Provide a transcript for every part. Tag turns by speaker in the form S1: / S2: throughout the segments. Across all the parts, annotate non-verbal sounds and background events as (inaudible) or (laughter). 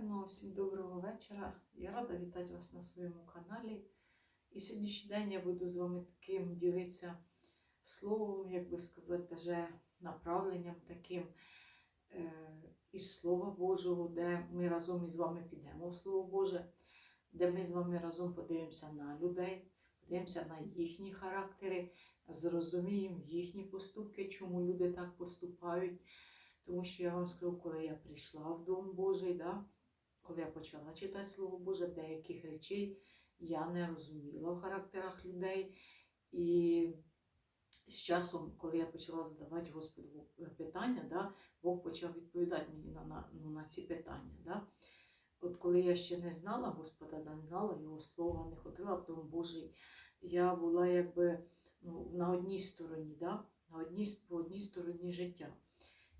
S1: Гарного всім доброго вечора. Я рада вітати вас на своєму каналі. І сьогоднішній день я буду з вами таким ділитися словом, як би сказати, даже направленням таким е, із Слова Божого, де ми разом із вами підемо в Слово Боже, де ми з вами разом подивимося на людей, подивимося на їхні характери, зрозуміємо їхні поступки, чому люди так поступають. Тому що я вам скажу, коли я прийшла в Дом Божий, да, коли я почала читати Слово Боже, деяких речей я не розуміла в характерах людей. І з часом, коли я почала задавати Господу питання, да, Бог почав відповідати мені на, на, ну, на ці питання. Да. От коли я ще не знала Господа, не знала Його слова, не ходила в Дом Божий, я була якби ну, на одній стороні, да, на одній, по одній стороні життя.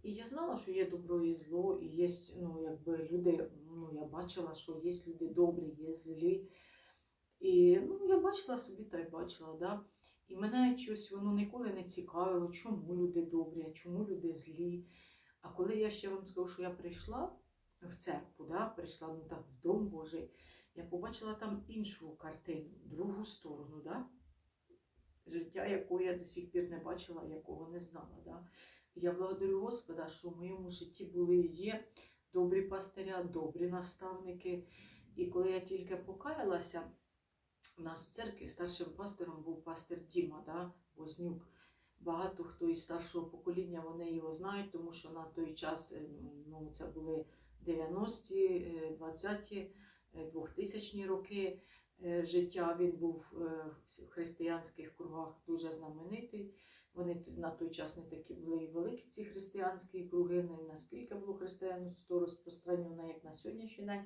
S1: І я знала, що є добро і зло, і є ну, якби люди, ну я бачила, що є люди добрі, є злі. І ну, я бачила собі та й бачила. Да? І мене щось воно ніколи не цікавило, чому люди добрі, чому люди злі. А коли я ще вам скажу, що я прийшла в церкву, да? прийшла ну, так, в Дом Божий, я побачила там іншу картину, другу сторону. Да? Життя, якого я до сих пір не бачила, якого не знала. Да? Я благодарю Господа, що в моєму житті були і є добрі пастиря, добрі наставники. І коли я тільки покаялася, у нас в церкві старшим пастором був пастир Діма да, Вознюк. Багато хто із старшого покоління вони його знають, тому що на той час ну, це були 90-ті, 20-ті, 2000-ні роки е, життя. Він був е, в християнських кругах дуже знаменитий. Вони на той час не такі були великі ці християнські круги, не наскільки було християнство розпространено, як на сьогоднішній день,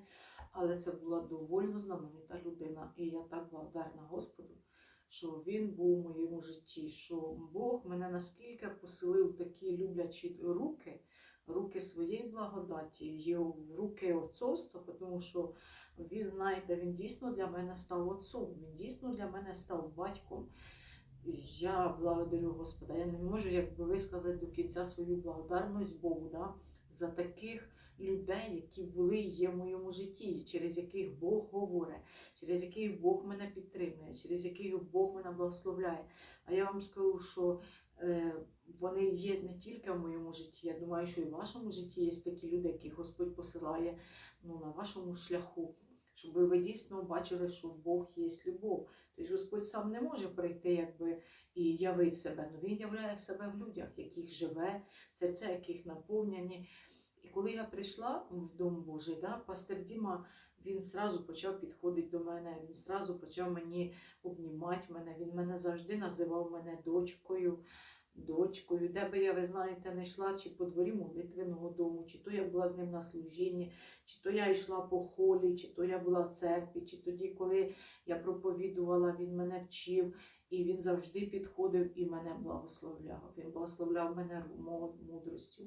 S1: але це була доволі знаменита людина. І я так благодарна Господу, що він був у моєму житті, що Бог мене наскільки поселив такі люблячі руки, руки своєї благодаті, його руки отцовства, тому що він, знаєте, він дійсно для мене став отцом, він дійсно для мене став батьком. Я благодарю Господа. Я не можу якби висказати до кінця свою благодарність Богу да, за таких людей, які були і є в моєму житті, через яких Бог говорить, через яких Бог мене підтримує, через яких Бог мене благословляє. А я вам скажу, що е, вони є не тільки в моєму житті. Я думаю, що і в вашому житті є такі люди, які Господь посилає ну, на вашому шляху. Щоб ви дійсно бачили, що Бог є любов. Тобто Господь сам не може прийти якби, і явити себе, але Він являє себе в людях, яких живе, серця яких наповнені. І коли я прийшла в Дом Божий, да, пастор Діма він зразу почав підходити до мене, він зразу почав мені обнімати мене, він мене завжди називав мене дочкою. Дочкою, де би я, ви знаєте, не йшла, чи по дворі молитвеного дому, чи то я була з ним на служінні, чи то я йшла по холі, чи то я була в церкві, чи тоді, коли я проповідувала, він мене вчив, і він завжди підходив і мене благословляв. Він благословляв мене мудростю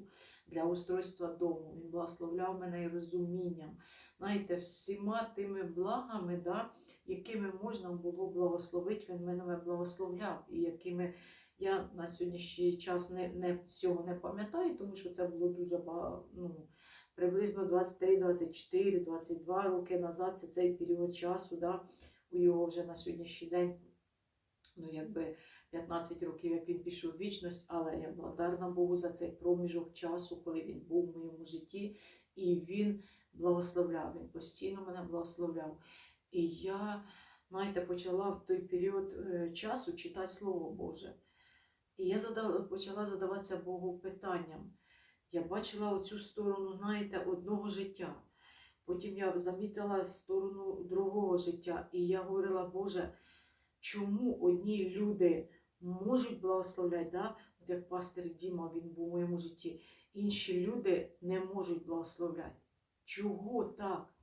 S1: для устройства дому. Він благословляв мене і розумінням. Знаєте, всіма тими благами, да, якими можна було благословити, він мене благословляв, і якими я на сьогоднішній час не, не всього не пам'ятаю, тому що це було дуже багато. Ну, приблизно 23, 24, 22 роки назад. Це цей період часу. Да, у його вже на сьогоднішній день. Ну, якби 15 років, як він пішов в вічність, але я благодарна Богу за цей проміжок часу, коли він був в моєму житті, і він благословляв, він постійно мене благословляв. І я, знаєте, почала в той період е, часу читати Слово Боже. І я задала, почала задаватися Богу питанням. Я бачила оцю сторону, знаєте, одного життя. Потім я замітила сторону другого життя. І я говорила, Боже, чому одні люди можуть благословляти, да? От як пастир Діма, він був у моєму житті, інші люди не можуть благословляти. Чого так?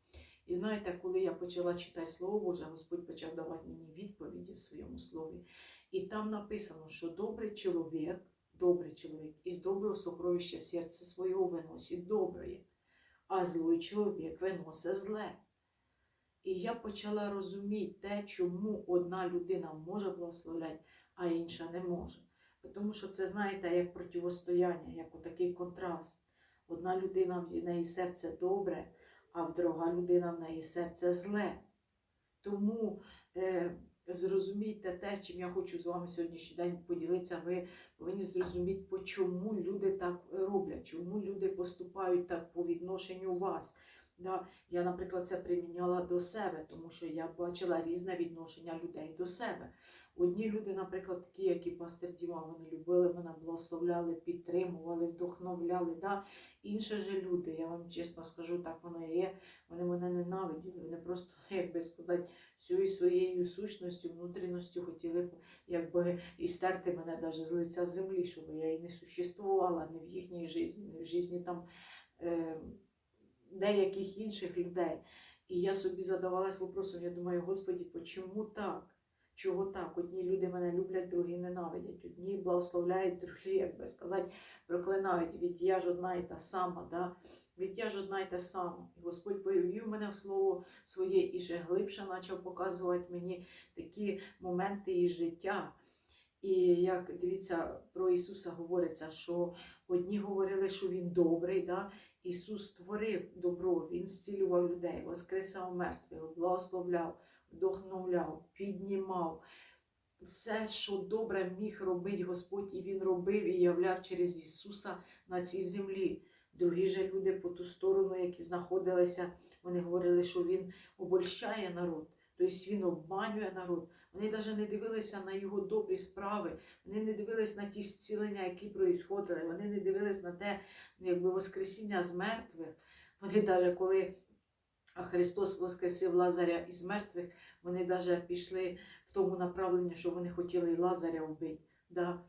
S1: І знаєте, коли я почала читати Слово Боже, Господь почав давати мені відповіді в своєму слові. І там написано, що добрий чоловік, добрий чоловік із доброго сокровища серця свого виносить добре, а злий чоловік виносить зле. І я почала розуміти те, чому одна людина може благословляти, а інша не може. Тому що це, знаєте, як противостояння, як отакий контраст. Одна людина в неї серце добре, а в друга людина в неї серце зле. Тому е, зрозумійте те, чим я хочу з вами сьогоднішній день поділитися. Ви повинні зрозуміти, чому люди так роблять, чому люди поступають так по відношенню вас. Да? Я, наприклад, це приміняла до себе, тому що я бачила різне відношення людей до себе. Одні люди, наприклад, такі, як і пастор Діма, вони любили мене, благословляли, підтримували, вдохновляли. Да? Інші ж люди, я вам чесно скажу, так воно і є. Вони мене ненавиділи. Вони просто, (laughs) як би сказати, всю своєю сущністю, внутрішністю хотіли якби і стерти мене навіть з лиця землі, щоб я і не существувала ні в їхній житті, в житті там е, деяких інших людей. І я собі задавалась вопросом, я думаю, Господі, чому так? Чого так? Одні люди мене люблять, другі ненавидять. Одні благословляють, другі, як би сказати, проклинають. Від я ж одна і та сама. Да? Від я ж одна і та сама. І Господь повів мене в слово своє і ще глибше почав показувати мені такі моменти із життя. І як дивіться, про Ісуса говориться, що одні говорили, що Він добрий, да? Ісус створив добро, Він зцілював людей, воскресав мертвих, благословляв, вдохновляв, піднімав. Все, що добре міг робити Господь, і Він робив і являв через Ісуса на цій землі. Другі же люди по ту сторону, які знаходилися, вони говорили, що Він обольщає народ, тобто Він обманює народ. Вони навіть не дивилися на його добрі справи, вони не дивились на ті зцілення, які проїсходили, вони не дивились на те, якби Воскресіння з мертвих. Вони навіть коли Христос воскресив Лазаря із мертвих, вони навіть пішли в тому направленні, що вони хотіли Лазаря вбити. Да?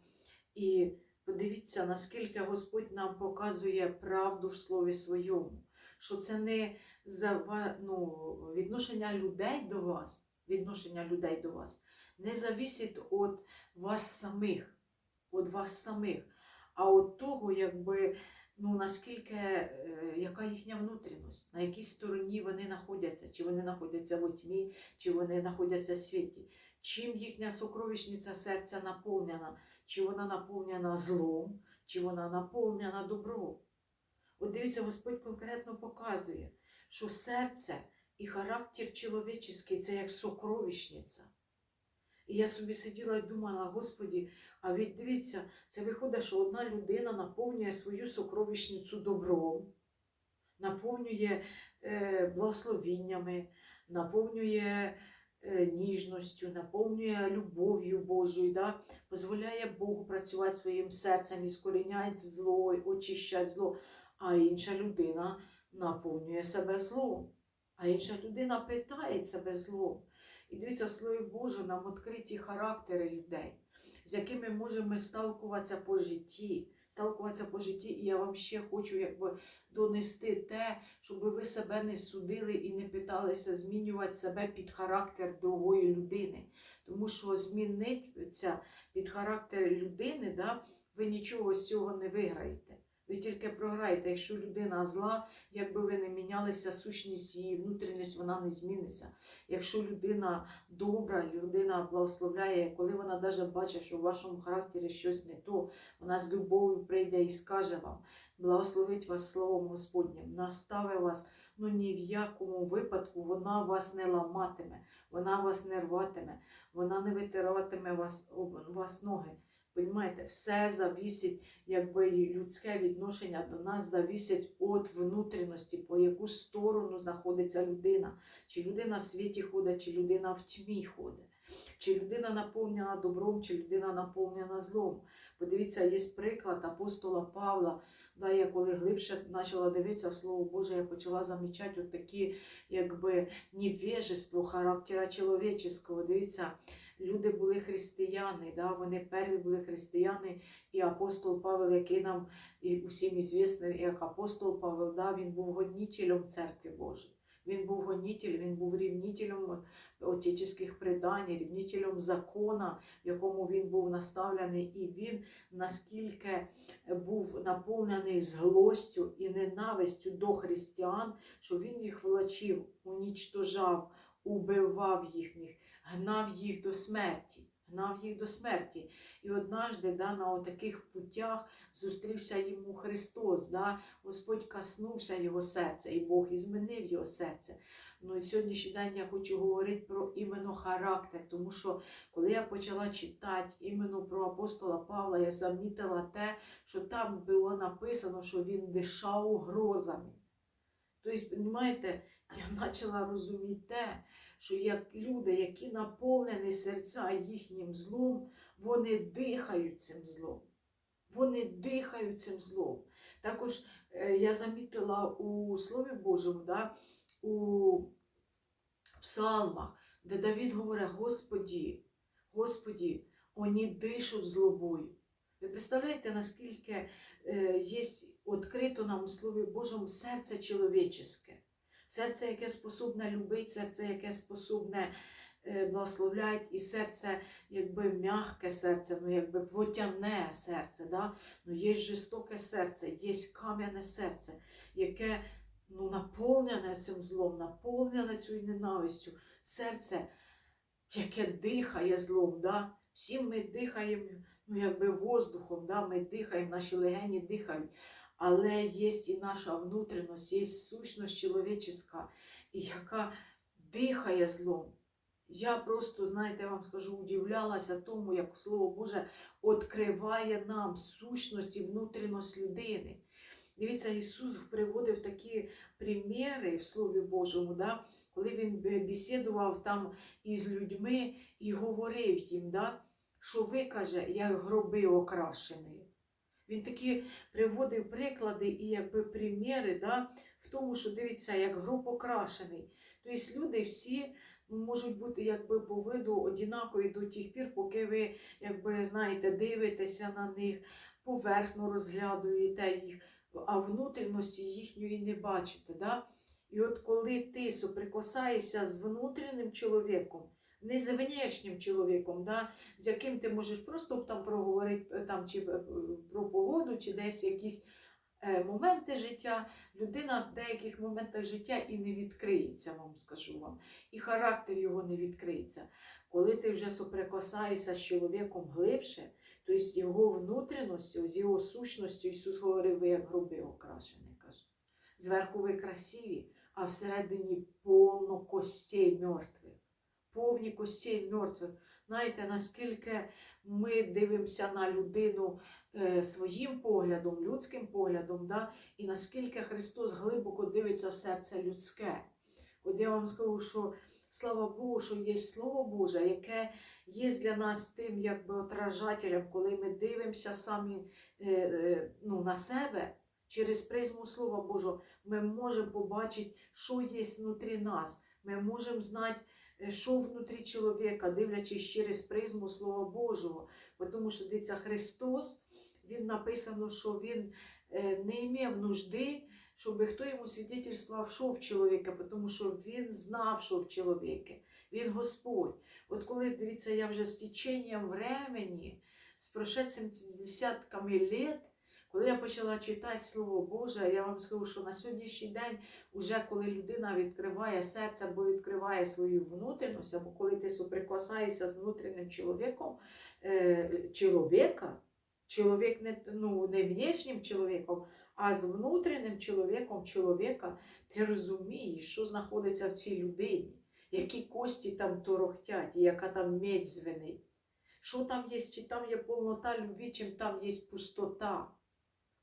S1: І подивіться, наскільки Господь нам показує правду в Слові Своєму, що це не за, ну, відношення людей до вас, відношення людей до вас не зависить від вас самих, від вас самих, а від того, якби, ну, наскільки, е, їхня внутрішність, на якій стороні вони знаходяться, чи вони знаходяться в тьмі, чи вони знаходяться в світі, чим їхня сокровищниця серця наповнена, чи вона наповнена злом, чи вона наповнена добром. От дивіться, Господь конкретно показує, що серце і характер чоловічий це як сокровищниця. І я собі сиділа і думала, Господі, а від дивіться, це виходить, що одна людина наповнює свою сокровищницю добром, наповнює е, благословіннями, наповнює е, ніжністю, наповнює любов'ю Божою, да? дозволяє Богу працювати своїм серцем і скоріняти зло, очищати зло. А інша людина наповнює себе злом. А інша людина питає себе злом. І дивіться, в Слові Боже, нам відкриті характери людей, з якими можемо сталкуватися по житті, сталкуватися по житті, і я вам ще хочу якби донести те, щоб ви себе не судили і не питалися змінювати себе під характер другої людини. Тому що змінитися під характер людини, да, ви нічого з цього не виграєте. Ви тільки програєте, якщо людина зла, якби ви не мінялися, сущність її, внутрішність, вона не зміниться. Якщо людина добра, людина благословляє, коли вона навіть бачить, що в вашому характері щось не то, вона з любов'ю прийде і скаже вам, благословить вас Словом Господнім, наставить вас, ну ні в якому випадку вона вас не ламатиме, вона вас не рватиме, вона не витиратиме вас, вас ноги. Понимаєте, все завісить, якби людське відношення до нас завісить від внутрішності, по яку сторону знаходиться людина. Чи людина в світі ходить, чи людина в тьмі ходить. Чи людина наповнена добром, чи людина наповнена злом. Подивіться, є приклад апостола Павла. Да, я коли глибше почала дивитися в Слово Боже, я почала замічати от такі, якби невежество характера чоловічого. Дивіться, люди були християни, да, вони перві були християни, і апостол Павел, який нам і усім ізвісний, як апостол Павел, да, він був годнітелем церкви Божої. Він був гонитель, він був рівнителем отеческих предань, рівнителем закона, в якому він був наставлений, і він наскільки був наповнений злостю і ненавистю до християн, що він їх влачив, унічтожав, убивав їхніх, гнав їх до смерті. гнав їх до смерті. І однажды да, на таких путях зустрівся йому Христос. Да? Господь коснувся його серця, і Бог і змінив його серце. Ну і сьогоднішній день я хочу говорити про іменно характер, тому що коли я почала читати іменно про апостола Павла, я замітила те, що там було написано, що він дишав грозами. Тобто, розумієте, я (laughs) почала розуміти те, що як люди, які наповнені серця їхнім злом, вони дихають цим злом. Вони дихають цим злом. Також е, я замітила у Слові Божому, да, у псалмах, де Давід говорить, Господі, Господі, вони дишуть злобою. Ви представляєте, наскільки е, є відкрито нам у Слові Божому серце чоловічеське, серце, яке способне любити, серце, яке способне е, благословляти, і серце, якби м'яке серце, ну якби плотяне серце. Да? Ну, є жорстоке серце, є кам'яне серце, яке ну, наповнене цим злом, наповнене цією ненавистю. Серце, яке дихає злом. Да? Всі ми дихаємо ну, якби воздухом, да? ми дихаємо, наші легені дихають. Але є і наша внутрішність, є сущність чоловіческа, яка дихає злом. Я просто, знаєте, вам скажу, удивлялася тому, як Слово Боже відкриває нам сущність і внутрішність людини. Дивіться, Ісус приводив такі приміри в Слові Божому, да? коли Він бесідував там із людьми і говорив їм, да? що ви, каже, як гроби окрашені. Він такі приводив приклади і якби приміри да, в тому, що дивіться, як гроб окрашений. Тобто люди всі можуть бути якби по виду однакові до тих пір, поки ви, якби знаєте, дивитеся на них, поверхно розглядуєте їх, а внутрішності їхньої не бачите. Да? І от коли ти соприкасаєшся з внутрішнім чоловіком, не з внешнім чоловіком, да, з яким ти можеш просто там проговорити там, чи е, про погоду, чи десь якісь е, моменти життя, людина в деяких моментах життя і не відкриється, вам скажу вам, і характер його не відкриється. Коли ти вже соприкасаєшся з чоловіком глибше, то з його внутрішністю, з його сущністю, Ісус говорив, ви як гроби окрашені, каже. Зверху ви красиві, а всередині повно костей мертвих повні костей мертвих. Знаєте, наскільки ми дивимося на людину е, своїм поглядом, людським поглядом, да? і наскільки Христос глибоко дивиться в серце людське. От я вам скажу, що слава Богу, що є Слово Боже, яке є для нас тим якби отражателем, коли ми дивимося самі е, е, ну, на себе. Через призму Слова Божого ми можемо побачити, що є внутрі нас. Ми можемо знати, що внутрі чоловіка, дивлячись через призму Слова Божого. Тому що дивіться, Христос, Він написано, що Він не мав нужди, щоб хто йому свідчивствував, що в чоловіка, тому що Він знав, що в чоловіка. Він Господь. От коли дивіться, я вже з теченням времени, з прошедшим десятками літ, коли я почала читати Слово Боже, я вам скажу, що на сьогоднішній день, уже коли людина відкриває серце або відкриває свою внутрішність, або коли ти соприкасаєшся з внутрішнім чоловіком, е, чоловіка, чоловік не ну, не внешнім чоловіком, а з внутрішнім чоловіком чоловіка, ти розумієш, що знаходиться в цій людині, які кості там торохтять, яка там медь звенить. Що там є, чи там є повнота любві, чим там є пустота.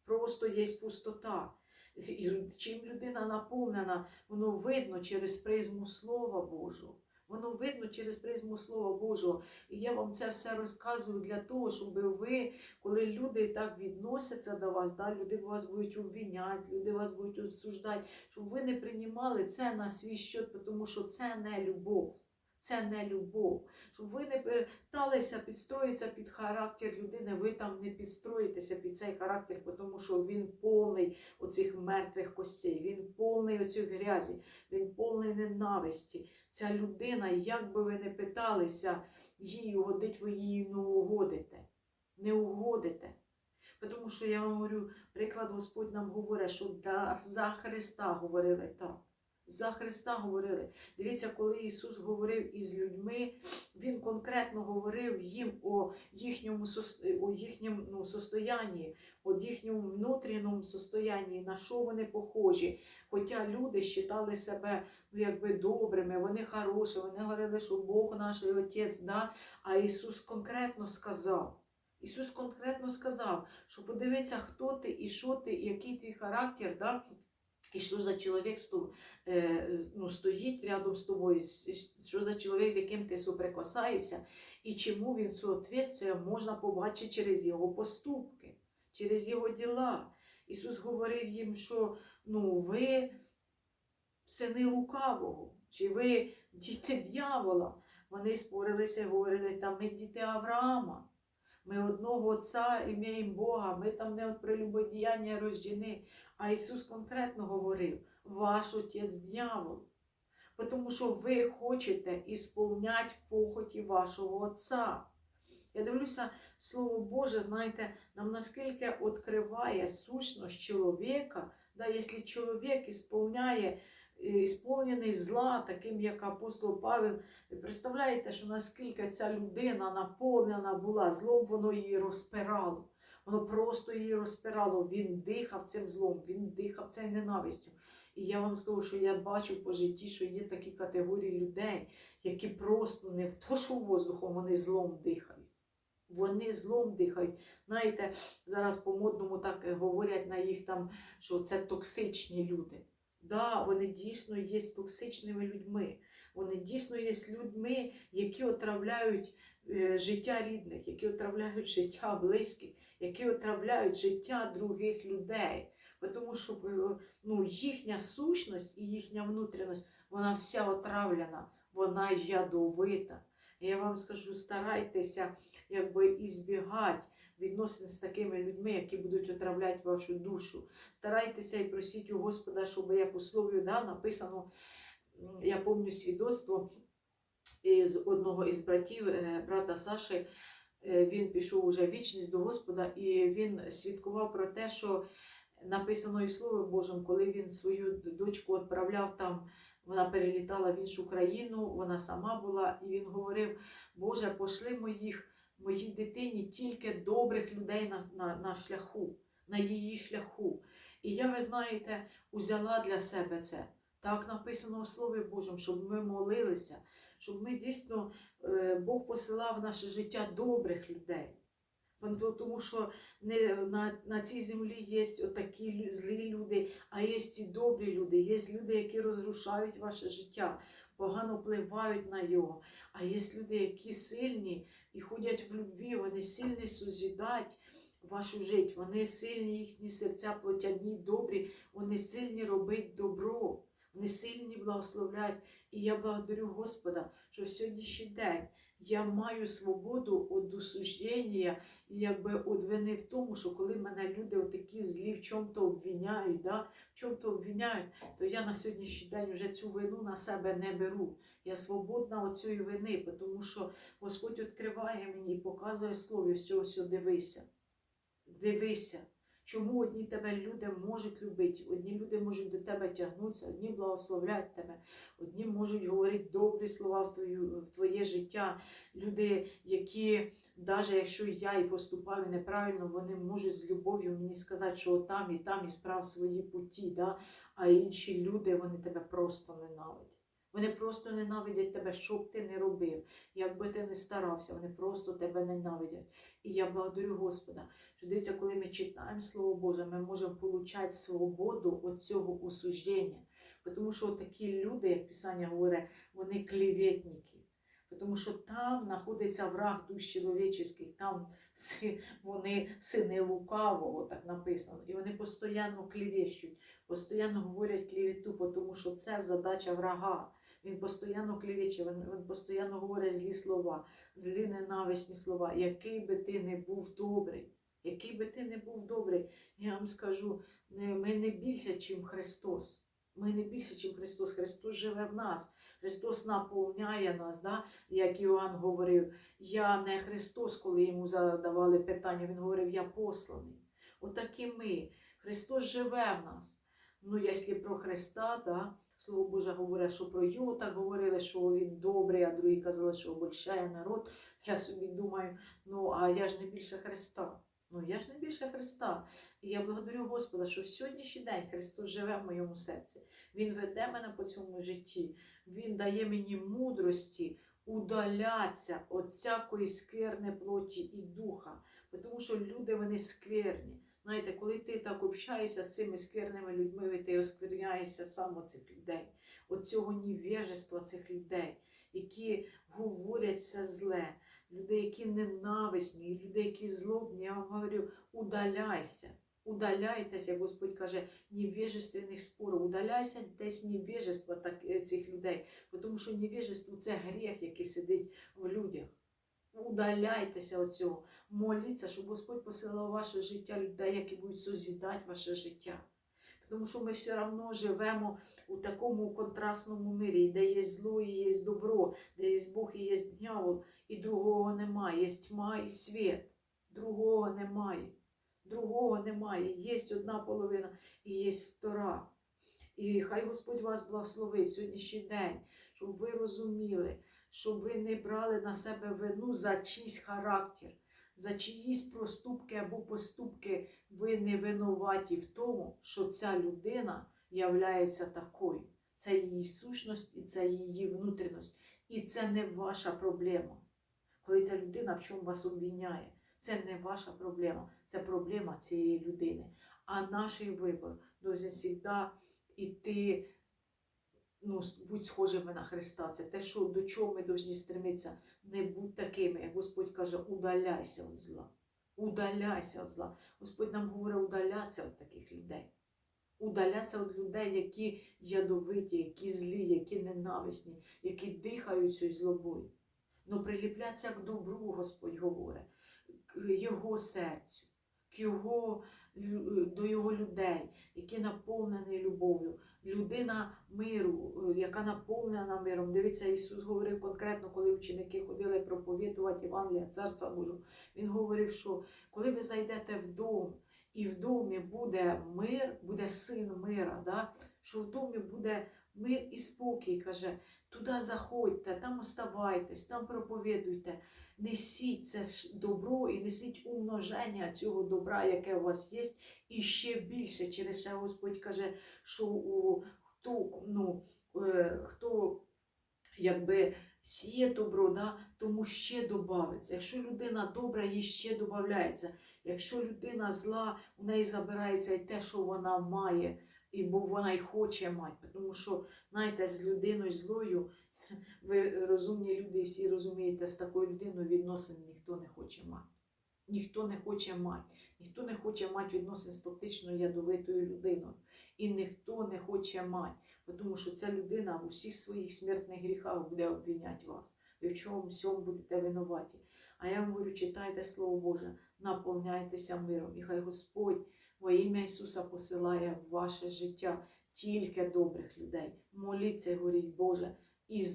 S1: Просто є пустота. І чим людина наповнена, воно видно через призму Слова Божого. Воно видно через призму Слова Божого. І я вам це все розказую для того, щоб ви, коли люди так відносяться до вас, да, люди вас будуть обвиняти, люди вас будуть осуждати, щоб ви не приймали це на свій щот, тому що це не любов. Це не любов. Щоб ви не питалися підстроїтися під характер людини, ви там не підстроїтеся під цей характер, тому що він повний оцих мертвих костей, він повний оцих грязі, він повний ненависті. Ця людина, як би ви не питалися їй угодить, ви їй не угодите. Не угодите. Тому що я вам говорю, приклад Господь нам говорить, що за Христа говорили так. За Христа говорили. Дивіться, коли Ісус говорив із людьми, Він конкретно говорив їм о їхньому, о їхньому ну, состоянні, о їхньому внутрішньому состоянні, на що вони похожі. Хоча люди вважали себе ну, якби добрими, вони хороші, вони говорили, що Бог наш Отець, да? а Ісус конкретно сказав. Ісус конкретно сказав, що подивися, хто ти і що ти, і який твій характер, да? Що за чоловік е, ну, стоїть рядом з тобою, що за чоловік, з яким ти соприкасаєшся, і чому він соответствує, можна побачити через його поступки, через його діла. Ісус говорив їм, що ну, ви сини лукавого, чи ви діти дьявола. Вони спорилися і говорили, та ми діти Авраама. Ми одного Отця ім'ям Бога, ми там не від прелюбодіяння рождені. А Ісус конкретно говорив: ваш отець дьявол. Тому що ви хочете ісполняти похоті вашого Отця. Я дивлюся, Слово Боже, знаєте, нам наскільки відкриває сущність чоловіка, да, якщо чоловік ісполняє, ісполнений зла, таким як апостол Павел, ви представляєте, що наскільки ця людина наповнена була злом, воно її розпирало. Воно просто її розпирало. Він дихав цим злом, він дихав цією ненавистю. І я вам скажу, що я бачу по житті, що є такі категорії людей, які просто не в то, що воздухом, вони злом дихають. Вони злом дихають. Знаєте, зараз по-модному так е, говорять на їх там, що це токсичні люди. Да, вони дійсно є токсичними людьми. Вони дійсно є людьми, які отравляють е, життя рідних, які отравляють життя близьких, які отравляють життя других людей. Тому що е, ну, їхня сущність і їхня внутрішність, вона вся отравлена, вона ядовита. І я вам скажу, старайтеся якби ізбігати відносин з такими людьми, які будуть отравляти вашу душу. Старайтеся і просіть у Господа, щоб як у слові да, написано, я пам'ятаю свідоцтво із одного із братів, е, брата Саші, е, він пішов уже вічність до Господа, і він свідкував про те, що написано і в Слові Божому, коли він свою дочку відправляв там, вона перелітала в іншу країну, вона сама була, і він говорив: Боже, пошли моїх, моїй дитині тільки добрих людей на, на, на шляху, на її шляху. І я, ви знаєте, узяла для себе це. Так написано у Слові Божому, щоб ми молилися, щоб ми дійсно е, Бог посилав в наше життя добрих людей. Тому що не, на, на цій землі є такі злі люди, а є і добрі люди, є люди, які розрушають ваше життя, погано впливають на його. А є люди, які сильні і ходять в любві, вони сильні созидать вашу жить, вони сильні, їхні серця плотяні, добрі, вони сильні робить добро, вони сильні благословляють. І я благодарю Господа, що в сьогоднішній день я маю свободу від осуждення і якби від вини в тому, що коли мене люди отакі злі в чому-то обвиняють, да, в чому-то обвиняють, то я на сьогоднішній день вже цю вину на себе не беру. Я свободна від цієї вини, тому що Господь відкриває мені і показує слові, все, все, дивися. Дивися. Чому одні тебе люди можуть любити, одні люди можуть до тебе тягнутися, одні благословляють тебе, одні можуть говорити добрі слова в, твою, в твоє життя. Люди, які, навіть якщо я і поступаю неправильно, вони можуть з любов'ю мені сказати, що там і там і справ свої путі, да? а інші люди вони тебе просто ненавидять. Вони просто ненавидять тебе, що б ти не робив, як би ти не старався, вони просто тебе ненавидять. І я благодарю Господа, що дивіться, коли ми читаємо Слово Боже, ми можемо отримати свободу від цього осуждення. Тому що такі люди, як Писання говорить, вони клеветники. Тому що там знаходиться враг душ чоловічий, там вони сини лукавого, так написано. І вони постійно клевещуть, постійно говорять клевету, тому що це задача врага. Він постійно клевече, він, він постійно говорить злі слова, злі ненависні слова. Який би ти не був добрий, який би ти не був добрий, я вам скажу, ми не більше, ніж Христос. Ми не більше, ніж Христос. Христос живе в нас. Христос наповняє нас, да? як Іоанн говорив, я не Христос, коли йому задавали питання, він говорив, я посланий. Отакі ми. Христос живе в нас. Ну, якщо про Христа, да, Слово Боже говорить, що про його так говорили, що він добрий, а другі казали, що обольщає народ. Я собі думаю, ну а я ж не більше Христа. Ну я ж не більше Христа. І я благодарю Господа, що в сьогоднішній день Христос живе в моєму серці. Він веде мене по цьому житті. Він дає мені мудрості удаляться від всякої скверни плоті і духа. Тому що люди вони скверні. Знаєте, коли ти так общаєшся з цими скверними людьми, ти оскверняєшся сам от цих людей, от цього невежества цих людей, які говорять все зле, людей, які ненависні, людей, які злобні. Я вам говорю, удаляйся. Удаляйтеся, Господь каже, невежественних спорів, удаляйся десь невежества так, е, цих людей, тому що невежество це гріх, який сидить в людях. Удаляйтеся від цього, моліться, щоб Господь посилав ваше життя людей, які будуть созідати ваше життя. Тому що ми все одно живемо у такому контрастному мирі, де є зло і є добро, де є Бог і є дьявол, і другого немає. Є тьма і світ. Другого немає. Другого немає. Є одна половина і є втора. І хай Господь вас благословить сьогоднішній день, щоб ви розуміли, щоб ви не брали на себе вину за чийсь характер, за чиїсь проступки або поступки. Ви не винуваті в тому, що ця людина являється такою. Це її сущність і це її внутрішність. І це не ваша проблема. Коли ця людина в чому вас обвиняє, це не ваша проблема, це проблема цієї людини. А наш дуже завжди йти, ну, будь схожими на Христа. Це те, що до чого ми повинні стремитися. Не будь такими, як Господь каже, удаляйся від зла. Удаляйся від зла. Господь нам говорить, удалятися від таких людей. Удалятися від людей, які ядовиті, які злі, які ненависні, які дихають цією злобою. Ну приліпляться к добру, Господь говорить, його серцю, його, до його людей, які наповнені любов'ю. Людина миру, е, яка наповнена миром. Дивіться, Ісус говорив конкретно, коли ученики ходили проповідувати Євангелія Царства Божого. Він говорив, що коли ви зайдете в дом, і в домі буде мир, буде син мира, да? що в домі буде мир і спокій, каже, туди заходьте, там оставайтесь, там проповідуйте, несіть це добро і несіть умноження цього добра, яке у вас є, і ще більше. Через це Господь каже, що у хто, ну, е, хто якби сіє добро, да, тому ще додається. Якщо людина добра, їй ще додається. Якщо людина зла, у неї забирається і те, що вона має, і бо вона й хоче мати. Тому що, знаєте, з людиною злою, (laughs) ви розумні люди, всі розумієте, з такою людиною відносин ніхто не хоче мати. Ніхто не хоче мати. Ніхто не хоче мати відносин з токсично ядовитою людиною. І ніхто не хоче мати. Тому що ця людина в усіх своїх смертних гріхах буде обвиняти вас. Ви в чому всьому будете винуваті. А я вам говорю, читайте Слово Боже, наповняйтеся миром. І хай Господь во ім'я Ісуса посилає в ваше життя тільки добрих людей. Моліться, і говоріть, Боже, і